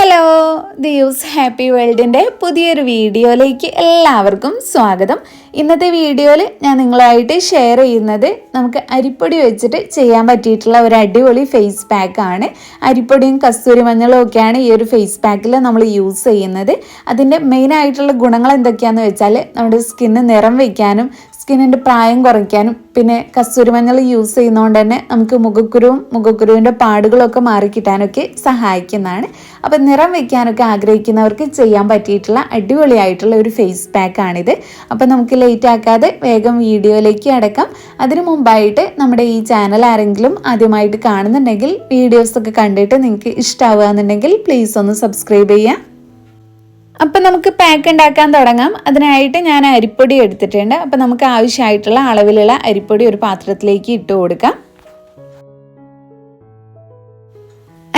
Hello Divas happy വേൾഡിന്റെ പുതിയൊരു വീഡിയോയിലേക്ക് എല്ലാവർക്കും സ്വാഗതം. ഇന്നത്തെ വീഡിയോയിൽ ഞാൻ നിങ്ങളായിട്ട് ഷെയർ ചെയ്യുന്നത് നമുക്ക് അരിപ്പൊടി വെച്ചിട്ട് ചെയ്യാൻ പറ്റിയിട്ടുള്ള ഒരു അടിപൊളി ഫേസ് പാക്കാണ് അരിപ്പൊടിയും കസ്തൂരി മഞ്ഞളും ഒക്കെയാണ് ഈ ഒരു ഫേസ് പാക്കിൽ നമ്മൾ യൂസ് ചെയ്യുന്നത്. അതിന്റെ മെയിൻ ആയിട്ടുള്ള ഗുണങ്ങൾ എന്തൊക്കെയാണെന്ന് വെച്ചാൽ നമ്മുടെ സ്കിന്ന് നിറം വയ്ക്കാനും സ്കിന്നിന്റെ പ്രായം കുറയ്ക്കാനും പിന്നെ കസ്തൂരി മഞ്ഞൾ യൂസ് ചെയ്യുന്നതുകൊണ്ട് തന്നെ നമുക്ക് മുഖക്കുരുവും മുഖക്കുരുവിന്റെ പാടുകളൊക്കെ മാറിക്കിട്ടാനൊക്കെ സഹായിക്കുന്നതാണ്. അപ്പം നിറം വയ്ക്കാനൊക്കെ ആഗ്രഹിക്കുന്നവർക്ക് ചെയ്യാൻ പറ്റിയിട്ടുള്ള അടിപൊളിയായിട്ടുള്ള ഒരു ഫേസ് പാക്കാണിത്. അപ്പം നമുക്ക് ലേറ്റ് ആക്കാതെ വേഗം വീഡിയോയിലേക്ക് അടക്കാം. അതിനു മുമ്പായിട്ട് നമ്മുടെ ഈ ചാനൽ ആരെങ്കിലും ആദ്യമായിട്ട് കാണുന്നുണ്ടെങ്കിൽ വീഡിയോസൊക്കെ കണ്ടിട്ട് നിങ്ങൾക്ക് ഇഷ്ടമാവുക എന്നുണ്ടെങ്കിൽ പ്ലീസ് ഒന്ന് സബ്സ്ക്രൈബ് ചെയ്യാം അപ്പം നമുക്ക് പാക്ക് ഉണ്ടാക്കാൻ തുടങ്ങാം. അതിനായിട്ട് ഞാൻ അരിപ്പൊടി എടുത്തിട്ടുണ്ട്. അപ്പം നമുക്ക് ആവശ്യമായിട്ടുള്ള അളവിലുള്ള അരിപ്പൊടി ഒരു പാത്രത്തിലേക്ക് ഇട്ട് കൊടുക്കാം.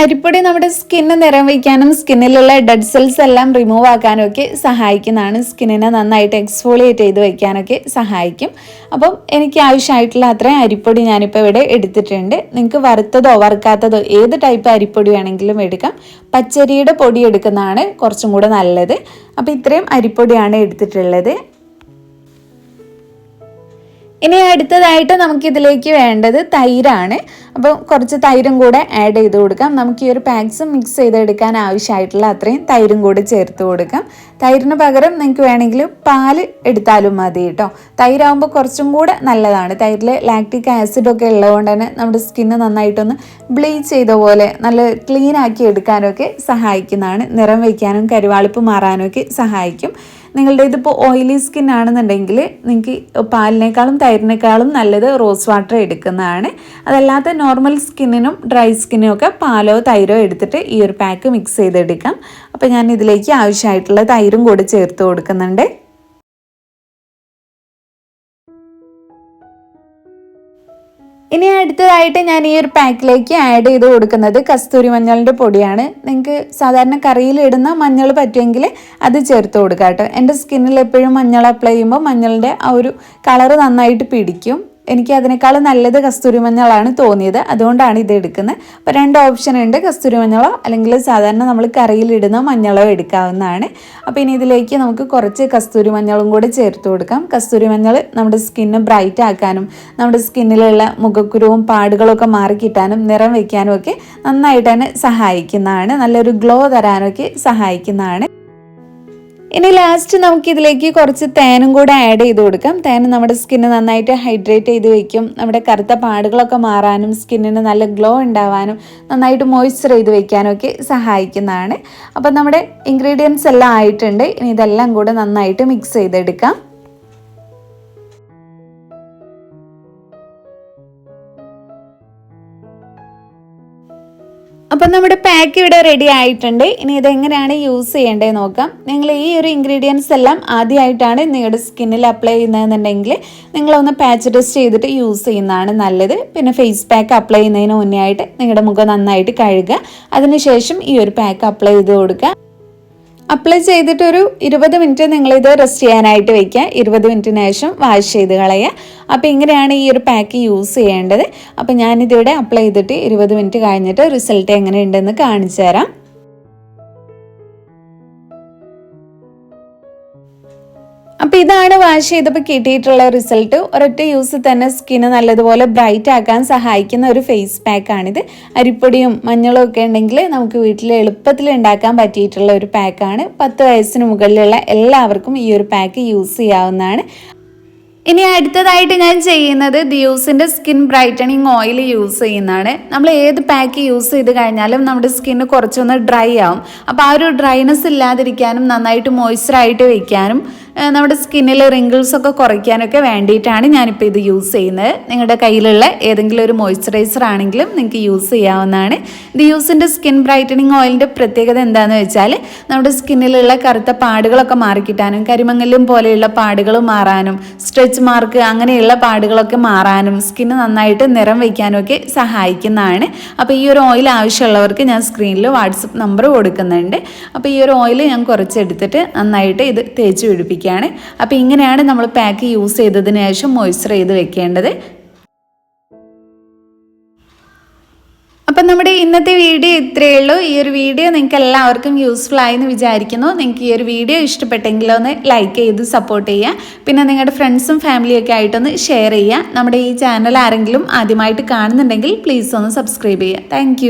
അരിപ്പൊടി നമ്മുടെ സ്കിന്ന് നിറം വയ്ക്കാനും സ്കിന്നിലുള്ള ഡെഡ് സെൽസ് എല്ലാം റിമൂവ് ആക്കാനും ഒക്കെ സഹായിക്കുന്നതാണ്. സ്കിന്നിനെ നന്നായിട്ട് എക്സ്ഫോളിയേറ്റ് ചെയ്ത് വയ്ക്കാനൊക്കെ സഹായിക്കും. അപ്പം എനിക്ക് ആവശ്യമായിട്ടുള്ള അത്രയും അരിപ്പൊടി ഞാനിപ്പോൾ ഇവിടെ എടുത്തിട്ടുണ്ട്. നിങ്ങൾക്ക് വറുത്തതോ വറുക്കാത്തതോ ഏത് ടൈപ്പ് അരിപ്പൊടി വേണമെങ്കിലും എടുക്കാം. പച്ചരിയുടെ പൊടി എടുക്കുന്നതാണ് കുറച്ചും കൂടെ നല്ലത്. അപ്പോൾ ഇത്രയും അരിപ്പൊടിയാണ് എടുത്തിട്ടുള്ളത്. ഇനി അടുത്തതായിട്ട് നമുക്ക് ഇതിലേക്ക് വേണ്ടത് തൈരാണ്. അപ്പോൾ കുറച്ച് തൈരും കൂടെ ആഡ് ചെയ്ത് കൊടുക്കാം. നമുക്ക് ഈ ഒരു പാക്സ് മിക്സ് ചെയ്തെടുക്കാൻ ആവശ്യമായിട്ടുള്ള അത്രയും തൈരും കൂടി ചേർത്ത് കൊടുക്കാം. തൈരിന് പകരം നിങ്ങൾക്ക് വേണമെങ്കിൽ പാൽ എടുത്താലും മതി കേട്ടോ. തൈരാകുമ്പോൾ കുറച്ചും കൂടെ നല്ലതാണ്. തൈരിൽ ലാക്റ്റിക് ആസിഡൊക്കെ ഉള്ളതുകൊണ്ട് തന്നെ നമ്മുടെ സ്കിന്ന് നന്നായിട്ടൊന്ന് ബ്ലീച്ച് ചെയ്ത പോലെ നല്ല ക്ലീൻ ആക്കി എടുക്കാനൊക്കെ സഹായിക്കുന്നതാണ്. നിറം വയ്ക്കാനും കരുവാളിപ്പ് മാറാനും ഒക്കെ സഹായിക്കും. നിങ്ങളുടെ ഇതിപ്പോൾ ഓയിലി സ്കിൻ ആണെന്നുണ്ടെങ്കിൽ നിങ്ങൾക്ക് പാലിനേക്കാളും തൈരിനേക്കാളും നല്ലത് റോസ് വാട്ടർ എടുക്കുന്നതാണ്. അതല്ലാത്ത നോർമൽ സ്കിന്നിനും ഡ്രൈ സ്കിന്നിനും ഒക്കെ പാലോ തൈരോ എടുത്തിട്ട് ഈ ഒരു പാക്ക് മിക്സ് ചെയ്തെടുക്കാം. അപ്പോൾ ഞാൻ ഇതിലേക്ക് ആവശ്യമായിട്ടുള്ള തൈരും കൂടി ചേർത്ത് കൊടുക്കുന്നുണ്ട്. ഇനി അടുത്തതായിട്ട് ഞാൻ ഈ ഒരു പാക്കിലേക്ക് ആഡ് ചെയ്ത് കൊടുക്കുന്നത് കസ്തൂരി മഞ്ഞളിന്റെ പൊടിയാണ്. നിങ്ങൾക്ക് സാധാരണ കറിയിൽ ഇടുന്ന മഞ്ഞൾ പറ്റുമെങ്കിൽ അത് ചേർത്ത് കൊടുക്കാം കേട്ടോ എന്റെ സ്കിന്നിൽ എപ്പോഴും മഞ്ഞൾ അപ്ലൈ ചെയ്യുമ്പോൾ മഞ്ഞളിന്റെ ആ ഒരു കളറ് നന്നായിട്ട് പിടിക്കും. എനിക്ക് അതിനേക്കാളും നല്ലത് കസ്തൂരി മഞ്ഞളാണ് തോന്നിയത്. അതുകൊണ്ടാണ് ഇത് എടുക്കുന്നത്. അപ്പോൾ രണ്ട് ഓപ്ഷൻ ഉണ്ട്. കസ്തൂരി മഞ്ഞളോ അല്ലെങ്കിൽ സാധാരണ നമ്മൾ കറിയിലിടുന്ന മഞ്ഞളോ എടുക്കാവുന്നതാണ്. അപ്പോൾ ഇനി ഇതിലേക്ക് നമുക്ക് കുറച്ച് കസ്തൂരി മഞ്ഞളും കൂടെ ചേർത്ത് കൊടുക്കാം. കസ്തൂരി മഞ്ഞൾ നമ്മുടെ സ്കിന്ന് ബ്രൈറ്റ് ആക്കാനും നമ്മുടെ സ്കിന്നിലുള്ള മുഖക്കുരുവും പാടുകളൊക്കെ മാറിക്കിട്ടാനും നിറം വയ്ക്കാനും ഒക്കെ നന്നായിട്ട് തന്നെ സഹായിക്കുന്നതാണ്. നല്ലൊരു ഗ്ലോ തരാനൊക്കെ സഹായിക്കുന്നതാണ്. ഇനി ലാസ്റ്റ് നമുക്ക് ഇതിലേക്ക് കുറച്ച് തേനും കൂടെ ആഡ് ചെയ്ത് കൊടുക്കാം. തേൻ നമ്മുടെ സ്കിന്ന് നന്നായിട്ട് ഹൈഡ്രേറ്റ് ചെയ്ത് വെക്കും. നമ്മുടെ കറുത്ത പാടുകളൊക്കെ മാറാനും സ്കിന്നിന് നല്ല ഗ്ലോ ഉണ്ടാവാനും നന്നായിട്ട് മോയ്സ്ചർ ചെയ്ത് വെക്കാനും ഒക്കെ സഹായിക്കുന്നതാണ്. അപ്പം നമ്മുടെ ഇൻഗ്രീഡിയൻസ് എല്ലാം ആയിട്ടുണ്ട്. ഇനി ഇതെല്ലാം കൂടെ നന്നായിട്ട് മിക്സ് ചെയ്തെടുക്കാം. അപ്പം നമ്മുടെ പാക്ക് ഇവിടെ റെഡി ആയിട്ടുണ്ട്. ഇനി ഇതെങ്ങനെയാണ് യൂസ് ചെയ്യേണ്ടത് നോക്കാം. നിങ്ങൾ ഈ ഒരു ഇൻഗ്രീഡിയൻസ് എല്ലാം ആദ്യമായിട്ടാണ് നിങ്ങളുടെ സ്കിന്നിൽ അപ്ലൈ ചെയ്യുന്നതെന്നുണ്ടെങ്കിൽ നിങ്ങളൊന്ന് പാച്ച് ടെസ്റ്റ് ചെയ്തിട്ട് യൂസ് ചെയ്യുന്നതാണ് നല്ലത്. പിന്നെ ഫേസ് പാക്ക് അപ്ലൈ ചെയ്യുന്നതിന് മുന്നേ ആയിട്ട് നിങ്ങളുടെ മുഖം നന്നായിട്ട് കഴുകുക. അതിനുശേഷം ഈ ഒരു പാക്ക് അപ്ലൈ ചെയ്ത് കൊടുക്കുക. അപ്ലൈ ചെയ്തിട്ട് ഒരു ഇരുപത് മിനിറ്റ് നിങ്ങളിത് റെസ്റ്റ് ചെയ്യാനായിട്ട് വെക്കുക ഇരുപത് മിനിറ്റിന് ശേഷം വാഷ് ചെയ്ത് കളയുക. അപ്പോൾ ഇങ്ങനെയാണ് ഈ ഒരു പാക്ക് യൂസ് ചെയ്യേണ്ടത്. അപ്പോൾ ഞാനിതിവിടെ അപ്ലൈ ചെയ്തിട്ട് ഇരുപത് മിനിറ്റ് കഴിഞ്ഞിട്ട് റിസൾട്ട് എങ്ങനെയുണ്ടെന്ന് കാണിച്ചു തരാം അപ്പോൾ ഇതാണ് വാഷ് ചെയ്തപ്പോൾ കിട്ടിയിട്ടുള്ള റിസൾട്ട്. ഒരൊറ്റ യൂസ് തന്നെ സ്കിന്ന് നല്ലതുപോലെ ബ്രൈറ്റ് ആക്കാൻ സഹായിക്കുന്ന ഒരു ഫേസ് പാക്കാണിത് അരിപ്പൊടിയും മഞ്ഞളും ഒക്കെ ഉണ്ടെങ്കിൽ നമുക്ക് വീട്ടിൽ എളുപ്പത്തിൽ ഉണ്ടാക്കാൻ പറ്റിയിട്ടുള്ള ഒരു പാക്കാണ് പത്ത് വയസ്സിന് മുകളിലുള്ള എല്ലാവർക്കും ഈ ഒരു പാക്ക് യൂസ് ചെയ്യാവുന്നതാണ്. ഇനി അടുത്തതായിട്ട് ഞാൻ ചെയ്യുന്നത് ദിയൂസിന്റെ സ്കിൻ ബ്രൈറ്റണിങ് ഓയിൽ യൂസ് ചെയ്യുന്നതാണ്. നമ്മൾ ഏത് പാക്ക് യൂസ് ചെയ്ത് കഴിഞ്ഞാലും നമ്മുടെ സ്കിന്ന് കുറച്ചൊന്ന് ഡ്രൈ ആവും. അപ്പോൾ ആ ഒരു ഡ്രൈനെസ് ഇല്ലാതിരിക്കാനും നന്നായിട്ട് മോയ്സ്ചറായിട്ട് വയ്ക്കാനും നമ്മുടെ സ്കിന്നിലെ റിങ്കിൾസ് ഒക്കെ കുറയ്ക്കാനൊക്കെ വേണ്ടിയിട്ടാണ് ഞാനിപ്പോൾ ഇത് യൂസ് ചെയ്യുന്നത്. നിങ്ങളുടെ കയ്യിലുള്ള ഏതെങ്കിലും ഒരു മോയ്സ്ചറൈസർ ആണെങ്കിലും നിങ്ങൾക്ക് യൂസ് ചെയ്യാവുന്നതാണ്. ഇത് യൂസിന്റെ സ്കിൻ ബ്രൈറ്റനിങ് ഓയിലിന്റെ പ്രത്യേകത എന്താണെന്ന് വെച്ചാൽ നമ്മുടെ സ്കിന്നിലുള്ള കറുത്ത പാടുകളൊക്കെ മാറിക്കിട്ടാനും കരിമങ്ങലും പോലെയുള്ള പാടുകൾ മാറാനും സ്ട്രെച്ച് മാർക്ക് അങ്ങനെയുള്ള പാടുകളൊക്കെ മാറാനും സ്കിന്ന് നന്നായിട്ട് നിറം വയ്ക്കാനും ഒക്കെ സഹായിക്കുന്നതാണ്. അപ്പോൾ ഈ ഒരു ഓയിൽ ആവശ്യമുള്ളവർക്ക് ഞാൻ സ്ക്രീനിൽ വാട്സപ്പ് നമ്പർ കൊടുക്കുന്നുണ്ട്. അപ്പോൾ ഈ ഒരു ഓയിൽ ഞാൻ കുറച്ചെടുത്തിട്ട് നന്നായിട്ട് ഇത് തേച്ച് പിടിപ്പിക്കും. വെക്കുകയാണ് അപ്പോൾ ഇങ്ങനെയാണ് നമ്മൾ പാക്ക് യൂസ് ചെയ്തതിന് ശേഷം മോയ്സ്ചർ ചെയ്ത് വെക്കേണ്ടത്. അപ്പം നമ്മുടെ ഇന്നത്തെ വീഡിയോ ഇത്രയേ ഉള്ളൂ. ഈ ഒരു വീഡിയോ നിങ്ങൾക്ക് എല്ലാവർക്കും യൂസ്ഫുൾ ആയെന്ന് വിചാരിക്കുന്നു. നിങ്ങൾക്ക് ഈ ഒരു വീഡിയോ ഇഷ്ടപ്പെട്ടെങ്കിൽ ഒന്ന് ലൈക്ക് ചെയ്ത് സപ്പോർട്ട് ചെയ്യുക. പിന്നെ നിങ്ങളുടെ ഫ്രണ്ട്സും ഫാമിലിയൊക്കെ ആയിട്ടൊന്ന് ഷെയർ ചെയ്യുക. നമ്മുടെ ഈ ചാനൽ ആരെങ്കിലും ആദ്യമായിട്ട് കാണുന്നുണ്ടെങ്കിൽ പ്ലീസ് ഒന്ന് സബ്സ്ക്രൈബ് ചെയ്യുക. താങ്ക്